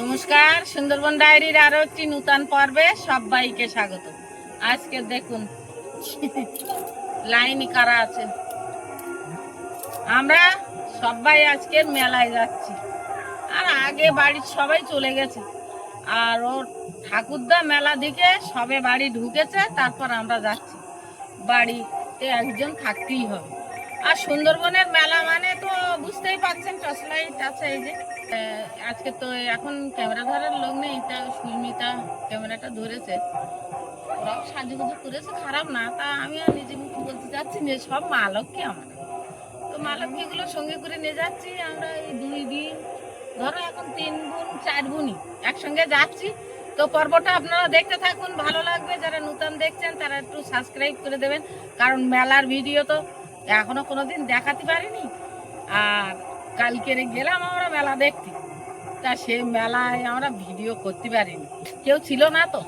নমস্কার, সুন্দরবন ডায়েরির আরও একটি নূতন পর্বে সবাইকে স্বাগত। আজকে দেখুন লাইনই কারা আছে? আমরা সবাই আজকে মেলায় যাচ্ছি। আর আগে বাড়ির সবাই চলে গেছে। আর ওর ঠাকুরদা মেলা দিকে সবে বাড়ি ঢুকেছে, তারপর আমরা যাচ্ছি। বাড়িতে একজন থাকতেই হবে। আর সুন্দরবনের মেলা মানে তো বুঝতেই পারছেন টর্চ লাইট আছে এই যে। আজকে তো এখন ক্যামেরা ধরার লোক নেই, তা সুস্মিতা ক্যামেরাটা ধরেছে। ওরাও সাজুগুজু করেছে, খারাপ না, তা আমি আর নিজে মুখে বলতে যাচ্ছি যে সব মা লক্ষ্মী আমার। তো মা লক্ষ্মীগুলো সঙ্গে করে নিয়ে যাচ্ছি, আমরা এই দুই দিন, ধরো এখন তিন বোন চার বোনই একসঙ্গে যাচ্ছি। তো পর্বটা আপনারা দেখতে থাকুন, ভালো লাগবে, যারা নতুন দেখছেন তারা একটু সাবস্ক্রাইব করে দেবেন, কারণ মেলার ভিডিও তো এখনও কোনোদিন দেখাতে পারিনি। আর কালকে গেলাম আমরা মেলা দেখতে। তা সেই মেলায় আমরা ভিডিও করতে পারিনি। কেউ ছিল না তো।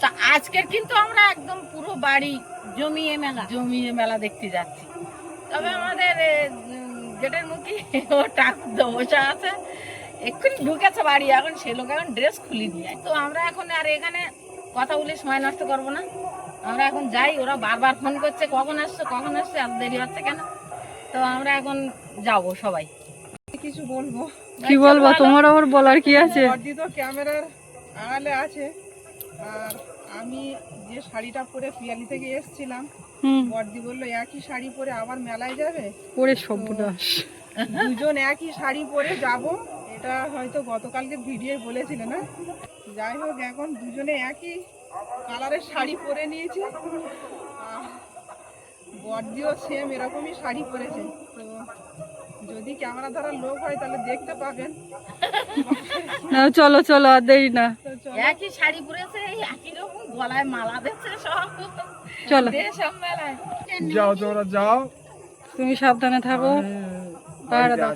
তা আজকের কিন্তু আমরা একদম পুরো বাড়ি জমিয়ে মেলা জমিয়ে মেলা দেখতে যাচ্ছি। তবে আমাদের গেটের মুখে ও ঠাকুর বসে আছে। এক্ষুনি ঢুকেছে বাড়ি, এখন সে লোক এখন ড্রেস খুলি দিয়ে তো আমরা এখন আর এখানে কথা বলে সময় নষ্ট করব না। আমরা এখন যাই ওরা বারবার ফোন করছে কখন আসছে কখন আসছে এত দেরি হচ্ছে কেন? তো আমরা এখন যাব সবাই। কিছু বলব। কি বলব? তোমার আবার বলার কি আছে? বর্দি তো ক্যামেরার আড়ালে আছে। আর আমি যে শাড়িটা পরে পিয়ালি থেকে এসেছিলাম হুম। বর্দি বলল একই শাড়ি পরে আবার মেলায় যাবে? পরে সর্বনাশ। দুজন একই শাড়ি পরে যাব। এটা হয়তো গতকালকে ভিডিও বলেছিল না? যাই হোক এখন দুজনে একই কালারের শাড়ি পরে নিয়েছি। আর বর্দিও সেম এরকমই শাড়ি পরেছে। তো যদি ক্যামেরা ধরার লোক হয় তাহলে দেখতে পাবেন। না চলো চলো আর দেরি না। একই শাড়ি পরেছে একই রকম গলায় মালা দিচ্ছে সব। চলো। দে সব মেলায় যাও তোমরা যাও। তুমি সাবধানে থাকো। পাহাড়া দাও।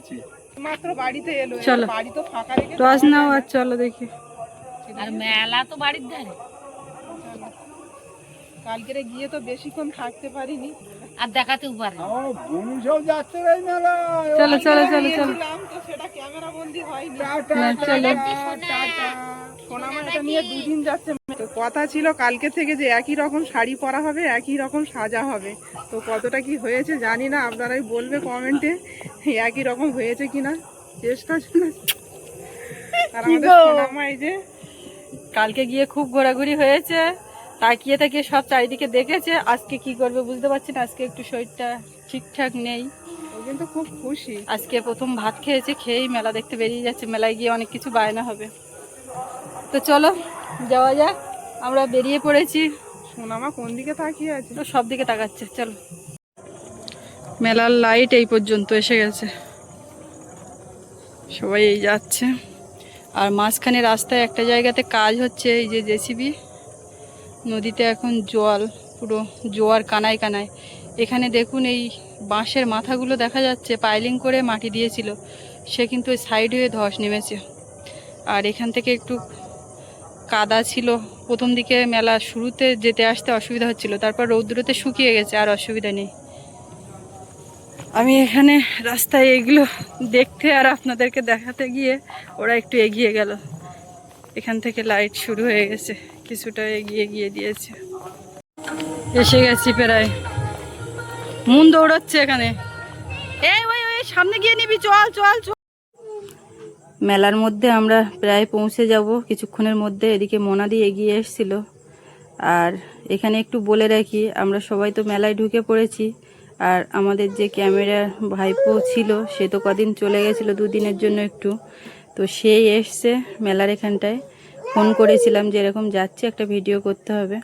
মাত্র বাড়িতে এলো চলো। বাড়ি তো ফাঁকা রেখে টস নাও আর চলো দেখি। আর মেলা তো বাড়ির ধারে। কালকে গিয়ে তো বেশিক্ষণ থাকতে পারিনি। আর দেখাতেও পারে চলো চলো চলো চলো। সেটা ক্যামেরা বন্দি হয়নি। না চলো। সোনামা এটা নিয়ে দুদিন যাচ্ছে। কথা ছিল কালকে থেকে যে একই রকম শাড়ি পরা হবে একই রকম সাজা হবে। তো কতটা কি হয়েছে জানি না আপনারাই বলবে কমেন্টে একই রকম হয়েছে কিনা। চেষ্টা ছিল। আর আমাদের সোনামা এই যে কালকে গিয়ে খুব ঘোরাঘুরি হয়েছে। তাকিয়ে তাকিয়ে সব চারিদিকে দেখেছে। আজকে কি করবে বুঝতে পারছি না। আজকে একটু শরীরটা ঠিকঠাক নেই। কিন্তু খুব খুশি। আজকে প্রথম ভাত খেয়েছে খেয়েই মেলা দেখতে বেরিয়ে যাচ্ছে। মেলায় গিয়ে অনেক কিছু বায়না হবে। তো চলো যাওয়া যাক। আমরা বেরিয়ে পড়েছি। সোনামা কোন দিকে তাকিয়ে আছে? তো সব দিকে তাকাচ্ছে। চলো। মেলার লাইট এই পর্যন্ত এসে গেছে। সবাই এই যাচ্ছে। আর মাঝখানে রাস্তায় একটা জায়গাতে কাজ হচ্ছে এই যে জেসিবি। নদীতে এখন জল, পুরো জোয়ার কানায় কানায়। এখানে দেখুন এই বাঁশের মাথাগুলো দেখা যাচ্ছে, পাইলিং করে মাটি দিয়েছিল। সে কিন্তু ওই সাইড হয়ে ধস নেমেছে। আর এখান থেকে একটু কাদা ছিল। প্রথম দিকে মেলা শুরুতে যেতে আসতে অসুবিধা হচ্ছিল, তারপর রৌদ্রতে শুকিয়ে গেছে, আর অসুবিধা নেই। আমি এখানে রাস্তায় এগুলো দেখতে আর আপনাদেরকে দেখাতে গিয়ে ওরা একটু এগিয়ে গেল। এখান থেকে লাইট শুরু হয়ে গেছে। কিছুটা এগিয়ে গিয়ে দিয়েছে। এসে গেছি প্রায়। মন দৌড়াচ্ছে এখানে। এই, ওই ওই, সামনে গিয়ে নিবি, চল চল চল। মেলার মধ্যে আমরা প্রায় পৌঁছে যাব। কিছুক্ষণের মধ্যে এদিকে মোনাদি এগিয়ে এসেছিল। আর এখানে একটু বলে রাখি, আমরা সবাই তো মেলায় ঢুকে পড়েছি। আর আমাদের যে ক্যামেরার ভাইপো ছিল, সে তো কদিন চলে গেছিল, দুদিনের জন্য একটু। তো সেই এসছে মেলার এখানটায়। ফোন করেছিলাম যে এরকম যাচ্ছি, একটা ভিডিও করতে হবে।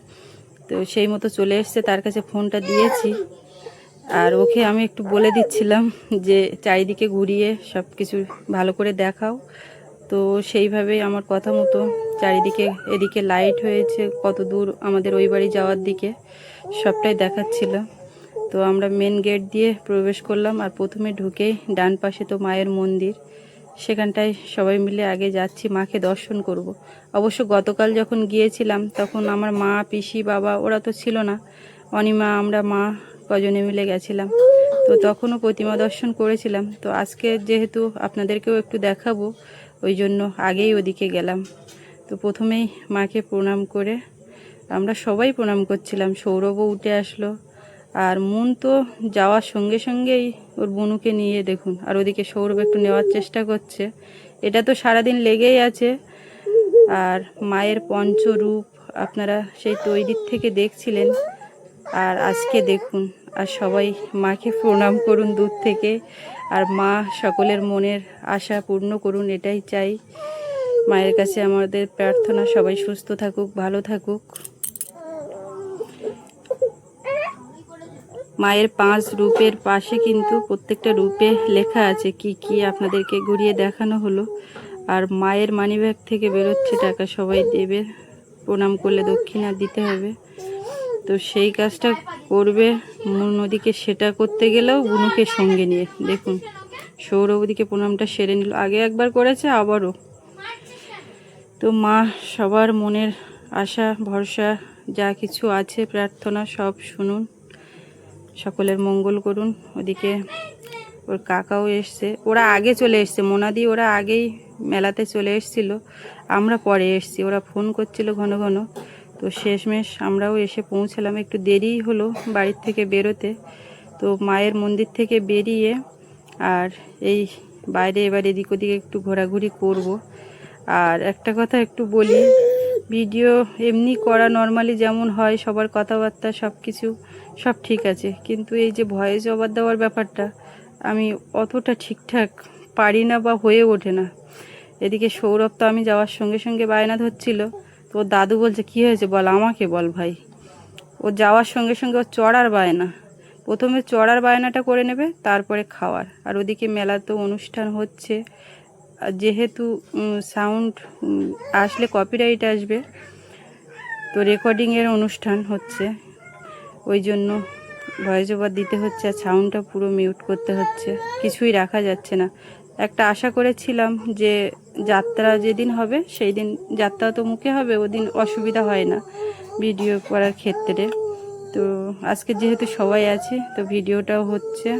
তো সেই মতো চলে এসছে, তার কাছে ফোনটা দিয়েছি। আর ওকে আমি একটু বলে দিচ্ছিলাম যে চারিদিকে ঘুরিয়ে সব কিছু ভালো করে দেখাও। তো সেইভাবেই আমার কথা মতো চারিদিকে, এদিকে লাইট হয়েছে, কত দূর আমাদের ওই বাড়ি যাওয়ার দিকে সবটাই দেখাচ্ছিল। তো আমরা মেন গেট দিয়ে প্রবেশ করলাম, আর প্রথমে ঢুকেই ডান পাশে তো মায়ের মন্দির। সেখানটায় সবাই মিলে আগে যাচ্ছি, মাকে দর্শন করব। অবশ্য গতকাল যখন গিয়েছিলাম, তখন আমার মা, পিসি, বাবা ওরা তো ছিল না। অনিমা, আমরা, মা কজনে মিলে গেছিলাম। তো তখনও প্রতিমা দর্শন করেছিলাম। তো আজকে যেহেতু আপনাদেরকেও একটু দেখাবো, ওই জন্য আগেই ওদিকে গেলাম। তো প্রথমেই মাকে প্রণাম করে আমরা সবাই প্রণাম করছিলাম। সৌরভও উঠে আসলো। আর মন তো যাওয়ার সঙ্গে সঙ্গেই ওর বনুকে নিয়ে দেখুন, আর ওদিকে সৌরভ একটু নেওয়ার চেষ্টা করছে। এটা তো সারাদিন লেগেই আছে। আর মায়ের পঞ্চরূপ আপনারা সেই তৈরির থেকে দেখছিলেন। আর আজকে দেখুন, আর সবাই মাকে প্রণাম করুন দূর থেকে। আর মা সকলের মনের আশা পূর্ণ করুন, এটাই চাই। মায়ের কাছে আমাদের প্রার্থনা, সবাই সুস্থ থাকুক, ভালো থাকুক। মায়ের পাঁচ রূপের পাশে কিন্তু প্রত্যেকটা রূপে লেখা আছে কি কি আপনাদেরকে ঘুরিয়ে দেখানো হলো। আর মায়ের মানিব্যাগ থেকে বেরোচ্ছে টাকা সবাই দেবে, প্রণাম করলে দক্ষিণা দিতে হবে। তো সেই কাজটা করবে নদীকে সেটা করতে গেলেও বুনুকে সঙ্গে নিয়ে। দেখুন সৌরভ ওদিকে প্রণামটা সেরে নিল। আগে একবার করেছে, আবারও। তো মা, সবার মনের আশা, ভরসা, যা কিছু আছে, প্রার্থনা সব শুনুন। সকলের মঙ্গল করুন। ওদিকে ওর কাকাও এসছে। ওরা আগে চলে এসছে। মোনাদি ওরা আগেই মেলাতে চলে এসছিল। আমরা পরে এসছি। ওরা ফোন করছিল ঘন ঘন। তো শেষমেশ আমরাও এসে পৌঁছালাম। একটু দেরি হলো বাড়ির থেকে বেরোতে। তো মায়ের মন্দির থেকে বেরিয়ে আর এই বাইরে এবার এদিক ওদিকে একটু ঘোরাঘুরি করব। আর একটা কথা একটু বলি, ভিডিও এমনি করা নর্মালি যেমন হয়, সবার কথাবার্তা সব কিছু সব ঠিক আছে। কিন্তু এই যে ভয়েস ওভার দেওয়ার ব্যাপারটা, আমি অতটা ঠিকঠাক পারি না বা হয়ে ওঠে না। এদিকে সৌরভ তো আমি যাওয়ার সঙ্গে সঙ্গে বায়না ধরছিল তো ওর দাদু বলছে, কী হয়েছে বল, আমাকে বল ভাই। ও যাওয়ার সঙ্গে সঙ্গে ওর চড়ার বায়না। প্রথমে চড়ার বায়নাটা করে নেবে, তারপরে খাওয়ার। আর ওদিকে মেলা তো অনুষ্ঠান হচ্ছে। যেহেতু সাউন্ড আসলে কপিরাইট আসবে, তো রেকর্ডিংয়ের অনুষ্ঠান হচ্ছে। ওই জন্য ভয়েস ওভার দিতে হচ্ছে আর সাউন্ডটা পুরো মিউট করতে হচ্ছে। কিছুই রাখা যাচ্ছে না। একটা আশা করেছিলাম যে যাত্রা যেদিন হবে সেই দিন যাত্রা তো মুখে হবে, ওদিন অসুবিধা হয় না ভিডিও করার ক্ষেত্রে। তো আজকে যেহেতু সবাই আছে, তো ভিডিওটাও হচ্ছে।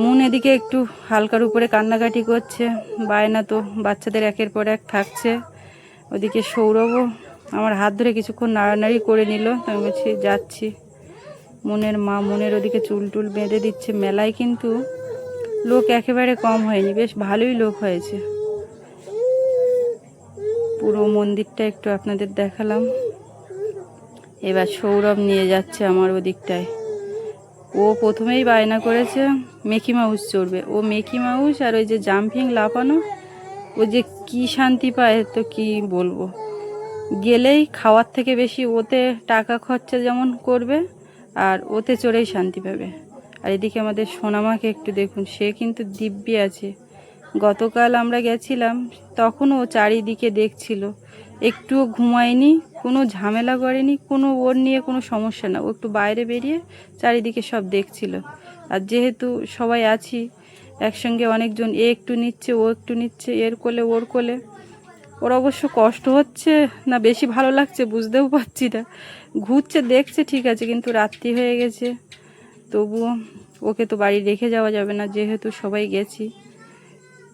মন এদিকে একটু হালকার উপরে কান্নাকাটি করছে। বায়না তো বাচ্চাদের একের পর এক থাকছে। ওদিকে সৌরভও আমার হাত ধরে কিছুক্ষণ নাড়ানাড়ি করে নিল। আমি বলছি, যাচ্ছি। মনের মা মনের ওদিকে চুল টুল বেঁধে দিচ্ছে। মেলায় কিন্তু লোক একেবারে কম হয়নি, বেশ ভালোই লোক হয়েছে। পুরো মন্দিরটা একটু আপনাদের দেখালাম। এবার সৌরভ নিয়ে যাচ্ছে আমার ওদিকটায়। ও প্রথমেই বায়না করেছে, মেকি মাউস চড়বে। ও মেকি মাউস আর ওই যে জাম্পিং লাফানো, ও যে কি শান্তি পায়, তো কি বলব? গেলেই খাওয়ার থেকে বেশি ওতে টাকা খরচা যেমন করবে, আর ওতে চড়েই শান্তি পাবে। আর এদিকে আমাদের সোনামাকে একটু দেখুন, সে কিন্তু দিব্যি আছে। গতকাল আমরা গেছিলাম, তখনও ও চারিদিকে দেখছিল। একটুও ঘুমায়নি, কোনো ঝামেলা করেনি, কোনো ওর নিয়ে কোনো সমস্যা না। ও একটু বাইরে বেরিয়ে চারিদিকে সব দেখছিল। আর যেহেতু সবাই আছি, একসঙ্গে অনেকজন, এ একটু নিচ্ছে, ও একটু নিচ্ছে, এর কোলে, ওর কোলে। ওর অবশ্য কষ্ট হচ্ছে, না বেশি ভালো লাগছে বুঝতেও পারছি না। ঘুরছে, দেখছে, ঠিক আছে, কিন্তু রাত্রি হয়ে গেছে। তবুও ওকে তো বাড়ি রেখে যাওয়া যাবে না, যেহেতু সবাই গেছি।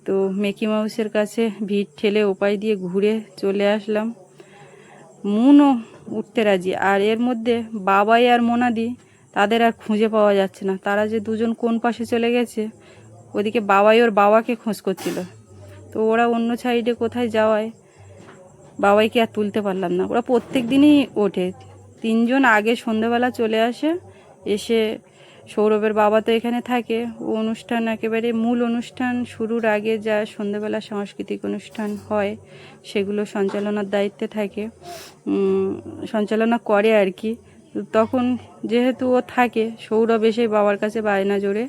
তো মেকি মাউসের কাছে ভিড় ঠেলে উপায় দিয়ে ঘুরে চলে আসলাম। মনও উঠতে রাজি, আর এর মধ্যে বাবাই আর মোনাদি, তাদের আর খুঁজে পাওয়া যাচ্ছে না। তারা যে দুজন কোন পাশে চলে গেছে, ওদিকে বাবাই ওর বাবাকে খোঁজ করছিল। তো ওরা অন্য সাইডে কোথায় যাওয়ায় বাবাইকে আর তুলতে পারলাম না। ওরা প্রত্যেক দিনই ওঠে। তিনজন আগে সন্ধ্যাবেলা চলে আসে, এসে সৌরভের বাবা তো এখানে থাকে। ও অনুষ্ঠান একেবারে মূল অনুষ্ঠান, শুরুর আগে যা সন্ধ্যাবেলা সাংস্কৃতিক অনুষ্ঠান হয়, সেগুলো সঞ্চালনার দায়িত্বে থাকে। সঞ্চালনা করে আর কি। তখন যেহেতু ও থাকে, সৌরভ এসে বাবার কাছে বায়না জোরে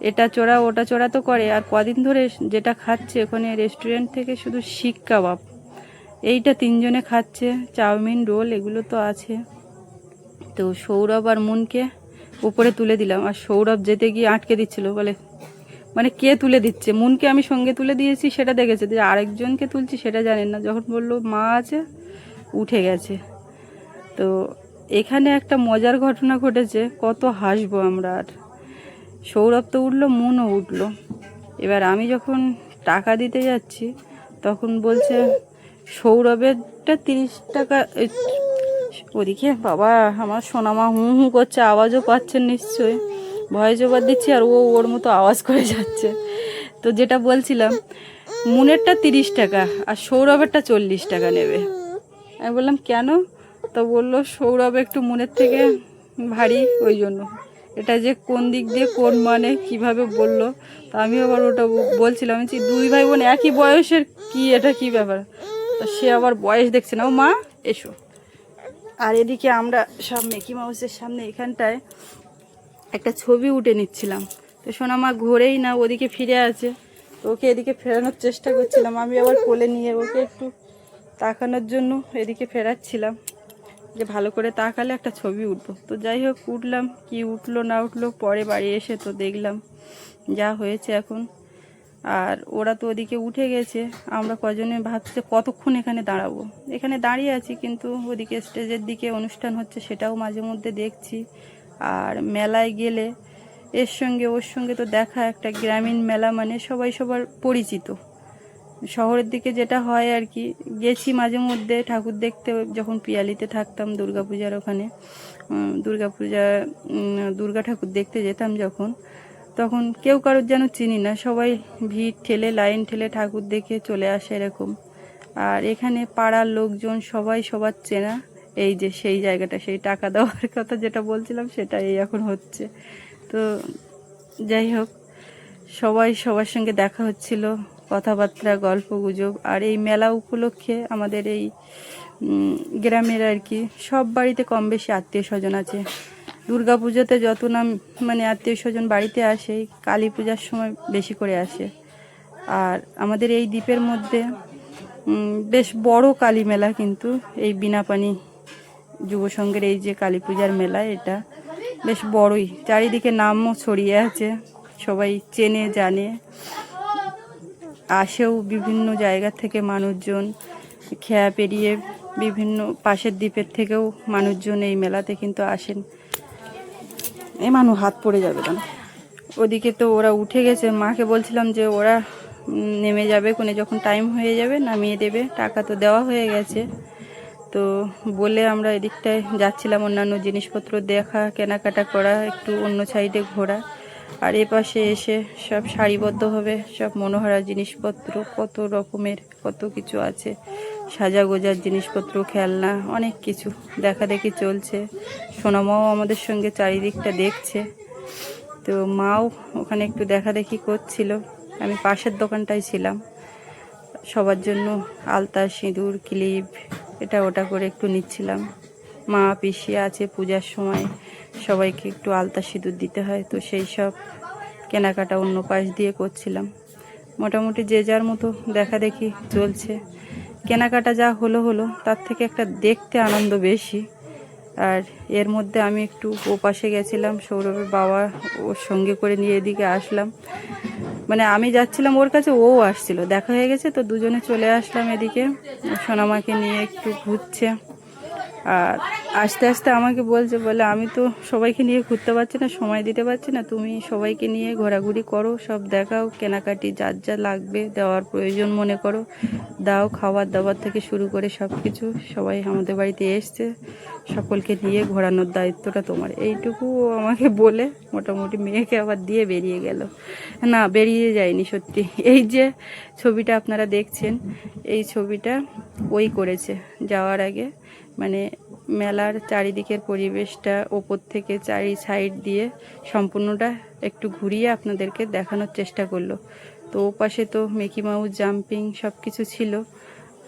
এটা চোরা, ওটা চোরা তো করে। আর কদিন ধরে যেটা খাচ্ছে ওখানে রেস্টুরেন্ট থেকে শুধু শিক কাবাব। এইটা তিনজনে খাচ্ছে, চাউমিন, রোল, এগুলো তো আছে। তো সৌরভ আর মনকে উপরে তুলে দিলাম। আর সৌরভ যেতে গিয়ে আটকে দিচ্ছিল, বলে মানে কে তুলে দিচ্ছে? মনকে আমি সঙ্গে তুলে দিয়েছি, সেটা দেখেছে। যে আরেকজনকে তুলছি, সেটা জানেন না। যখন বলল, মা আছে, উঠে গেছে। তো এখানে একটা মজার ঘটনা ঘটেছে, কত হাসবো আমরা আর। সৌরভ তো উঠল মনও উঠল। এবার আমি যখন টাকা দিতে যাচ্ছি, তখন বলছে, সৌরভেরটা তিরিশ টাকা ওদিকে বাবা, আমার সোনামা হুঁ হু করছে, আওয়াজও পাচ্ছেন নিশ্চয়ই। ভয়েস ওভার দিচ্ছি আর ও ওর মতো আওয়াজ করে যাচ্ছে। তো যেটা বলছিলাম, মুনেরটা তিরিশ টাকা আর সৌরভেরটা চল্লিশ টাকা নেবে। আমি বললাম, কেন? তো বলল, সৌরভ একটু মনের থেকে ভারী, ওই জন্য। এটা যে কোন দিক দিয়ে কোন মানে কীভাবে বলল তা আমি আবার ওটা বলছিলাম বলছি, দুই ভাই বোন একই বয়সের কি এটা কি ব্যাপার? তা সে আবার বয়স দেখছে না। ও মা এসো। আর এদিকে আমরা সব মেকি মাউসের সামনে এখানটায় একটা ছবি উঠে নিচ্ছিলাম। তো সোনামা ঘোরেই না ওদিকে ফিরে আছে। তো ওকে এদিকে ফেরানোর চেষ্টা করছিলাম। আমি আবার কোলে নিয়ে ওকে একটু তাকানোর জন্য এদিকে ফেরাচ্ছিলাম। যে ভালো করে তাকালে একটা ছবি উঠবো। তো যাই হোক, উঠলাম। কি উঠল না উঠল, পরে বাড়ি এসে তো দেখলাম যা হয়েছে এখন। আর ওরা তো ওদিকে উঠে গেছে। আমরা কজনে ভাবছে কতক্ষণ এখানে দাঁড়াবো? এখানে দাঁড়িয়ে আছি, কিন্তু ওদিকে স্টেজের দিকে অনুষ্ঠান হচ্ছে সেটাও মাঝে মধ্যে দেখছি। আর মেলায় গেলে এর সঙ্গে ওর সঙ্গে তো দেখা, একটা গ্রামীণ মেলা মানে সবাই সবার পরিচিত। শহরের দিকে যেটা হয় আর কি, গেছি মাঝে মধ্যে, ঠাকুর দেখতে যখন পিয়ালিতে থাকতাম দুর্গাপূজার ওখানে দুর্গাপূজা দুর্গা ঠাকুর দেখতে যেতাম যখন, তখন কেউ কারোর যেন চিনি না, সবাই ভিড় ঠেলে, লাইন ঠেলে ঠাকুর দেখে চলে আসে এরকম। আর এখানে পাড়ার লোকজন সবাই সবার চেনা, এই যে সেই জায়গাটা, সেই টাকা দেওয়ার কথা যেটা বলছিলাম সেটা এই এখন হচ্ছে। তো যাই হোক, সবাই সবার সঙ্গে দেখা হচ্ছিল। কথাবার্তা গল্প গুজব আর এই মেলা উপলক্ষে আমাদের এই গ্রামের আর কি সব বাড়িতে কম বেশি আত্মীয় স্বজন আছে। দুর্গা পুজোতে যত নাম মানে আত্মীয় স্বজন বাড়িতে আসে, কালী পূজার সময় বেশি করে আসে। আর আমাদের এই দ্বীপের মধ্যে বেশ বড় কালী মেলা কিন্তু এই বিনাপানি যুব সংঘের এই যে কালী পূজার মেলা, এটা বেশ বড়ই। চারিদিকে নামও ছড়িয়ে আছে, সবাই চেনে, জানে। আসেও বিভিন্ন জায়গা থেকে মানুষজন খেয়া পেরিয়ে বিভিন্ন পাশের দ্বীপের থেকেও মানুষজন এই মেলাতে কিন্তু আসেন। এই মানুষ হাত পড়ে যাবে কেন? ওদিকে তো ওরা উঠে গেছে। মাকে বলছিলাম যে ওরা নেমে যাবে, কোনে যখন টাইম হয়ে যাবে নামিয়ে দেবে। টাকা তো দেওয়া হয়ে গেছে। তো বলে আমরা এদিকটায় যাচ্ছিলাম অন্যান্য জিনিসপত্র দেখা, কেনাকাটা করা, একটু অন্য সাইডে ঘোরা। আর এ পাশে এসে সব সারিবদ্ধভাবে সব মনোহারা জিনিসপত্র, কত রকমের, কত কিছু আছে। সাজা গোজার জিনিসপত্র, খেলনা, অনেক কিছু দেখা দেখি চলছে। সোনামাও আমাদের সঙ্গে চারিদিকটা দেখছে। তো মাও ওখানে একটু দেখা দেখি করছিল। আমি পাশের দোকানটায় ছিলাম। সবার জন্য আলতা, সিঁদুর, ক্লিপ, এটা ওটা করে একটু নিচ্ছিলাম। মা, পিসি আছে পূজার সময়। সবাইকে একটু আলতা সিঁদুর দিতে হয়, তো সেই সব কেনাকাটা অন্য পাশ দিয়ে করছিলাম। মোটামুটি যে যার মতো দেখা দেখি চলছে। কেনাকাটা যা হলো হলো, তার থেকে একটা দেখতে আনন্দ বেশি। আর এর মধ্যে আমি একটু ও পাশে গেছিলাম, সৌরভের বাবা ওর সঙ্গে করে নিয়ে এদিকে আসলাম। মানে আমি যাচ্ছিলাম, ওর কাছে ও আসছিল। দেখা হয়ে গেছে, তো দুজনে চলে আসলাম এদিকে। সোনামাকে নিয়ে একটু ঘুরছে। আর আস্তে আস্তে আমাকে বলছে, বলে আমি তো সবাইকে নিয়ে ঘুরতে পারছি না, সময় দিতে পারছি না, তুমি সবাইকে নিয়ে ঘোরাঘুরি করো, সব দেখাও, কেনাকাটি যার যা লাগবে দেওয়ার প্রয়োজন মনে করো, দাও খাবার দাবার থেকে শুরু করে সব কিছু, সবাই আমাদের বাড়িতে এসছে, সকলকে নিয়ে ঘোরানোর দায়িত্বটা তোমার। এইটুকু আমাকে বলে মোটামুটি মেয়েকে আবার দিয়ে বেরিয়ে গেল। না, বেরিয়ে যায়নি সত্যি। এই যে ছবিটা আপনারা দেখছেন, এই ছবিটা ওই করেছে, যাওয়ার আগে। মানে মেলার চারিদিকের পরিবেশটা ওপর থেকে চারি সাইড দিয়ে সম্পূর্ণটা একটু ঘুরিয়ে আপনাদেরকে দেখানোর চেষ্টা করল। তো ও পাশে তো মেকি মাউস, জাম্পিং সব কিছু ছিল।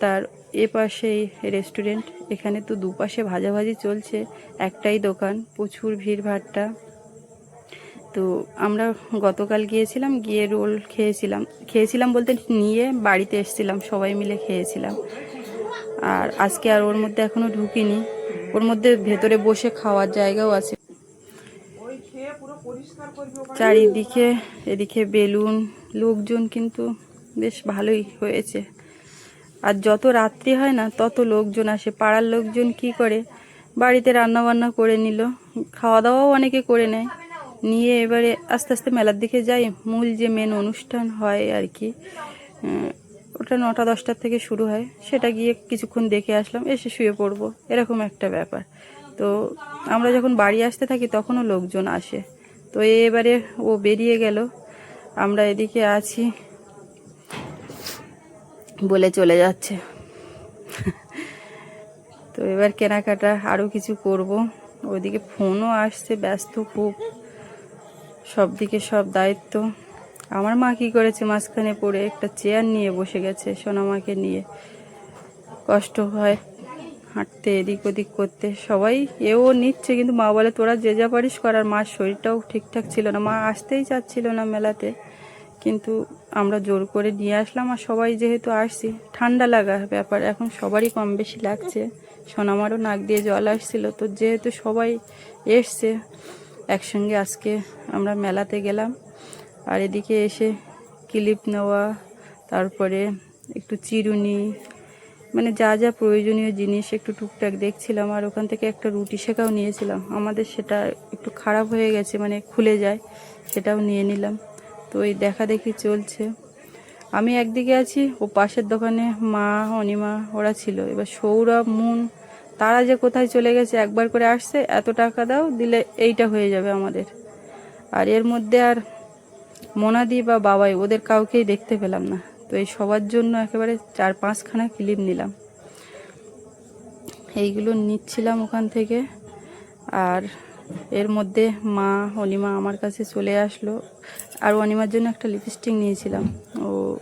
তার এ পাশে রেস্টুরেন্ট, এখানে তো দুপাশে ভাজাভাজি চলছে, একটাই দোকান, প্রচুর ভিড় ভাট্টা তো আমরা গতকাল গিয়েছিলাম, গিয়ে রোল খেয়েছিলাম। খেয়েছিলাম বলতে নিয়ে বাড়িতে এসেছিলাম, সবাই মিলে খেয়েছিলাম। আর আজকে আর ওর মধ্যে এখনও ঢুকিনি। ওর মধ্যে ভেতরে বসে খাওয়ার জায়গাও আছে। চারিদিকে, এদিকে বেলুন, লোকজন কিন্তু বেশ ভালোই হয়েছে। আর যত রাত্রি হয় না, তত লোকজন আসে। পাড়ার লোকজন কি করে? বাড়িতে রান্না বান্না করে নিল। খাওয়া দাওয়াও অনেকে করে নেয়। নিয়ে এবারে আস্তে আস্তে মেলার দিকে যাই। মূল যে মেন অনুষ্ঠান হয় আর কি ওটা নটা, দশটার থেকে শুরু হয়। সেটা গিয়ে কিছুক্ষণ দেখে আসলাম, এসে শুয়ে পড়ব। এরকম একটা ব্যাপার। তো আমরা যখন বাড়ি আসতে থাকি, তখনও লোকজন আসে। তো এবারে ও বেরিয়ে গেল। আমরা এদিকে আছি বলে চলে যাচ্ছে। তো এবার কেনাকাটা আরও কিছু করব। ওইদিকে ফোনও আসছে, ব্যস্ত খুব। সব দিকে সব দায়িত্ব। আমার মা কি করেছে? মাঝখানে পড়ে একটা চেয়ার নিয়ে বসে গেছে সোনামাকে নিয়ে। কষ্ট হয় হাঁটতে, এদিক ওদিক করতে। সবাই এও নিচ্ছে, কিন্তু মা বলে, তোরা যে যা পারিস করার মার শরীরটাও ঠিকঠাক ছিল না। মা আসতেই চাচ্ছিল না মেলাতে, কিন্তু আমরা জোর করে নিয়ে আসলাম আর সবাই যেহেতু আসছি, ঠান্ডা লাগা ব্যাপার। এখন সবারই কম বেশি লাগছে। সোনামারও নাক দিয়ে জল আসছিল। তো যেহেতু সবাই এসছে, একসঙ্গে আজকে আমরা মেলাতে গেলাম। আর এদিকে এসে ক্লিপ নেওয়া, তারপরে একটু চিরুনি মানে যা যা প্রয়োজনীয় জিনিস একটু টুকটাক দেখছিলাম আর ওখান থেকে একটা রুটি শেখাও নিয়েছিলাম। আমাদের সেটা একটু খারাপ হয়ে গেছে মানে খুলে যায়, সেটাও নিয়ে নিলাম। তো ওই দেখা দেখি চলছে। আমি একদিকে আছি, ও পাশের দোকানে মা, অনিমা, ওরা ছিল। এবার সৌরভ, মুন, তারা যে কোথায় চলে গেছে, একবার করে আসছে, এত টাকা দাও, দিলে এইটা হয়ে যাবে আমাদের। আর এর মধ্যে আর মোনাদি বা বাবাই, ওদের কাউকেই দেখতে পেলাম না। তো এই সবার জন্য একেবারে চার পাঁচখানা ক্লিপ নিলাম। এইগুলো নিচ্ছিলাম ওখান থেকে। আর এর মধ্যে মা, অনিমা আমার কাছে চলে আসলো। আর অনিমার জন্য একটা লিপস্টিক নিয়েছিলাম। ও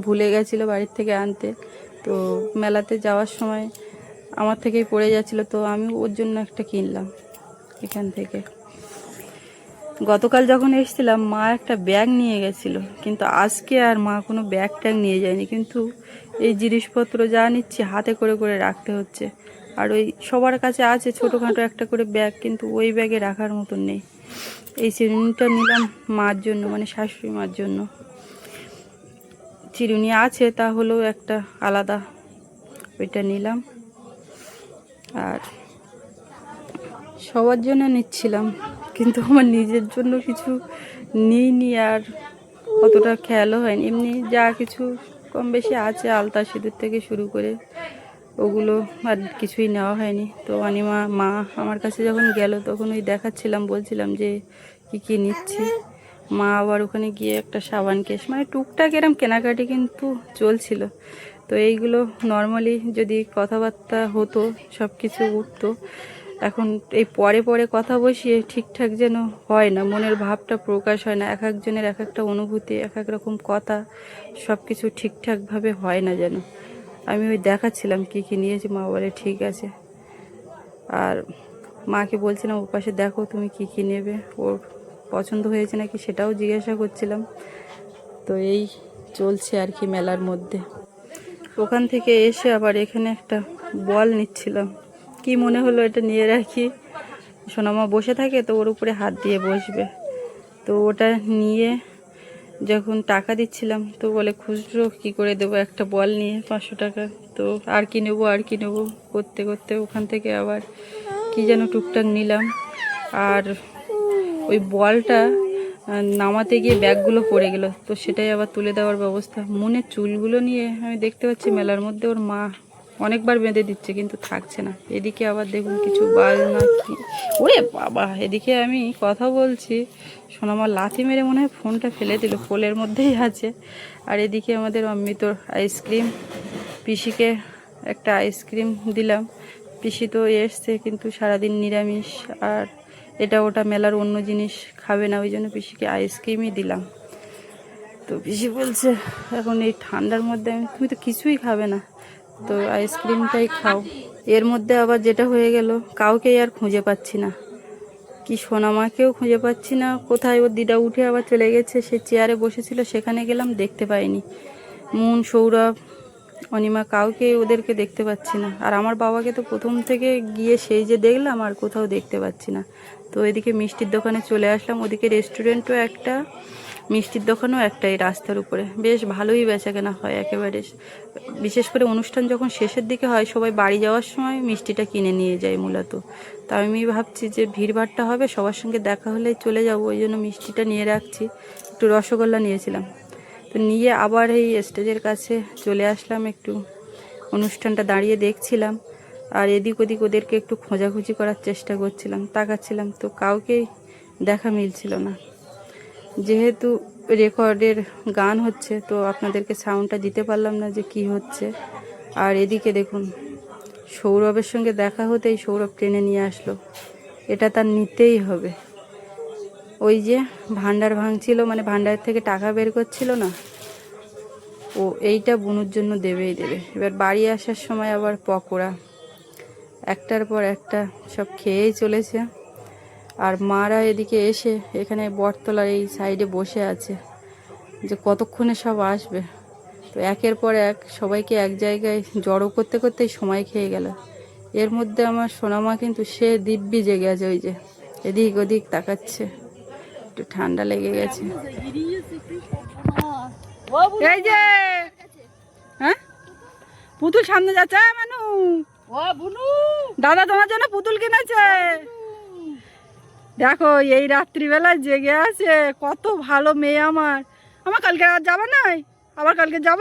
ভুলে গেছিল বাড়ির থেকে আনতে। তো মেলাতে যাওয়ার সময় আমার থেকেই পড়ে যাচ্ছিল। তো আমি ওর জন্য একটা কিনলাম এখান থেকে। গতকাল যখন এসেছিলাম, মা একটা ব্যাগ নিয়ে গেছিল। কিন্তু আজকে আর মা কোনো ব্যাগ ট্যাগ নিয়ে যায়নি। কিন্তু এই জিনিসপত্র যা নিচ্ছি, হাতে করে করে রাখতে হচ্ছে। আর ওই সবার কাছে আছে ছোটোখাটো একটা করে ব্যাগ, কিন্তু ওই ব্যাগে রাখার মতন নেই। এই চিরুনিটা নিলাম মার জন্য মানে শাশুড়ি মার জন্য। চিরুনি আছে, তা হলেও একটা আলাদা ওইটা নিলাম। আর সবার জন্য নিচ্ছিলাম। কিন্তু আমার নিজের জন্য কিছু নিইনি আর অতটা খেয়ালও হয়নি। এমনি যা কিছু কম বেশি আছে, আলতা সিঁদুর থেকে শুরু করে ওগুলো আর কিছুই নেওয়া হয়নি। তো অনিমা, মা আমার কাছে যখন গেল, তখন ওই দেখাচ্ছিলাম, বলছিলাম যে কি কি নিচ্ছি। মা আবার ওখানে গিয়ে একটা সাবান কেস মানে টুকটাক এরম কেনাকাটি কিন্তু চলছিল। তো এইগুলো নর্মালি যদি কথাবার্তা হতো সব কিছু উঠতো। এখন এই পরে পরে কথা বসিয়ে ঠিকঠাক যেন হয় না, মনের ভাবটা প্রকাশ হয় না, এক একজনের এক একটা অনুভূতি, এক এক রকম কথা সব কিছু ঠিকঠাকভাবে হয় না যেন। আমি ওই দেখাচ্ছিলাম কী কী নিয়েছি, মা বলে ঠিক আছে। আর মাকে বলছিলাম ওর পাশে দেখো তুমি কী কী নেবে, ওর পছন্দ হয়েছে নাকি সেটাও জিজ্ঞাসা করছিলাম। তো এই চলছে আর কি মেলার মধ্যে। ওখান থেকে এসে আবার এখানে একটা বল নিচ্ছিলাম। কি মনে হলো এটা নিয়ে রাখি? সোনামা বসে থাকে তো ওর উপরে হাত দিয়ে বসবে। তো ওটা নিয়ে যখন টাকা দিচ্ছিলাম, তো বলে, খুচরো, কি করে দেবো? একটা বল নিয়ে পাঁচশো টাকা। তো আর কি নেব, আর কি নেব? করতে করতে ওখান থেকে আবার কি যেন টুকটাক নিলাম। আর ওই বলটা নামাতে গিয়ে ব্যাগগুলো পড়ে গেল। তো সেটাই আবার তুলে দেওয়ার ব্যবস্থা। মনে চুলগুলো নিয়ে আমি দেখতে পাচ্ছি মেলার মধ্যে ওর মা অনেকবার বেঁধে দিচ্ছে, কিন্তু থাকছে না। এদিকে আবার দেখুন কিছু বাল না কি। ওরে বাবা, এদিকে আমি কথা বলছি। সোনামা লাথি মেরে মনে হয় ফোনটা ফেলে দিল, কোলের মধ্যেই আছে। আর এদিকে আমাদের অমৃতর আইসক্রিম, পিসিকে একটা আইসক্রিম দিলাম। পিসি তো এসছে, কিন্তু সারাদিন নিরামিষ, আর এটা ওটা মেলার অন্য জিনিস খাবে না, ওই জন্য পিসিকে আইসক্রিমই দিলাম। তো পিসি বলছে, এখন এই ঠান্ডার মধ্যে আমি তুমি তো কিছুই খাবে না তো আইসক্রিমটাই খাও। এর মধ্যে আবার যেটা হয়ে গেল, কাউকেই আর খুঁজে পাচ্ছি না। কি সোনামাকেও খুঁজে পাচ্ছি না। কোথায় ওর দিদা উঠে আবার চলে গেছে? সে চেয়ারে বসেছিল, সেখানে গেলাম, দেখতে পাইনি। মুন, সৌরভ, অনিমা কাউকে ওদেরকে দেখতে পাচ্ছি না। আর আমার বাবাকে তো প্রথম থেকে গিয়ে সেই যে দেখলাম, আর কোথাও দেখতে পাচ্ছি না। তো এদিকে মিষ্টির দোকানে চলে আসলাম। ওদিকে রেস্টুরেন্টও একটা মিষ্টির দোকানও একটা এই রাস্তার উপরে। বেশ ভালোই বেচা কেনা হয় একেবারে। বিশেষ করে অনুষ্ঠান যখন শেষের দিকে হয়, সবাই বাড়ি যাওয়ার সময় মিষ্টিটা কিনে নিয়ে যায় মূলত। তা আমি ভাবছি যে ভিড়ভাড়টা হবে, সবার সঙ্গে দেখা হলেই চলে যাব, ওই জন্য মিষ্টিটা নিয়ে রাখছি। একটু রসগোল্লা নিয়েছিলাম। তো নিয়ে আবার এই স্টেজের কাছে চলে আসলাম একটু। অনুষ্ঠানটা দাঁড়িয়ে দেখছিলাম। আর এদিক ওদিক ওদেরকে একটু খোঁজাখুঁজি করার চেষ্টা করছিলাম, তাকাচ্ছিলাম, তো কাউকেই দেখা মিলছিল না। যেহেতু রেকর্ডের গান হচ্ছে, তো আপনাদেরকে সাউন্ডটা দিতে পারলাম না যে কি হচ্ছে। আর এদিকে দেখুন, সৌরভের সঙ্গে দেখা হতেই সৌরভ ট্রেনে নিয়ে আসলো। এটা তার নিতেই হবে। ওই যে ভান্ডার ভাঙছিল মানে ভান্ডার থেকে টাকা বের করছিল না, ও এইটা বুনুর জন্য দেবেই দেবে। এবার বাড়ি আসার সময় আবার পকোড়া। একটার পর একটা সব খেয়েই চলেছে। আর মারা এদিকে এসে এখানে বটতলার এই সাইডে বসে আছে যে কতক্ষণে সব আসবে। তো একের পর এক সবাইকে এক জায়গায় জড়ো করতে করতেই সময় খেয়ে গেল। এর মধ্যে আমার সোনামা কিন্তু সে দিব্যি জেগে আছে ওই যে এদিক ওদিক তাকাচ্ছে। একটু ঠান্ডা লেগে গেছে। এই যে! হ্যাঁ? পুতুল সামনে যাচ্ছে মানু! দাদা তোমার জন্য পুতুল কিনেছে। দেখো এই রাত্রিবেলা জেগে আছে কত ভালো মেয়ে আমার। আমার কালকে আর যাব নাই? আবার কালকে যাব?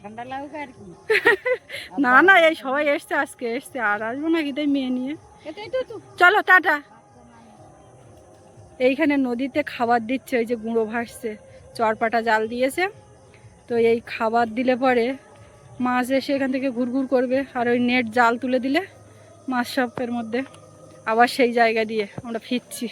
ঠান্ডা লাগুক আর কি না না এই সবাই এসছে আজকে এসছে। আর আসব নাকি তাই মেয়ে নিয়ে? চলো টাটা। এইখানে নদীতে খাবার দিচ্ছে ওই যে গুঁড়ো ভাসছে চরপাটা জাল দিয়েছে। তো এই খাবার দিলে পরে মাছ এসে এখান থেকে ঘুরঘুর করবে আর ওই নেট জাল তুলে দিলে মাছ সবের মধ্যে। আবার সেই জায়গা দিয়ে আমরা ফিরছি।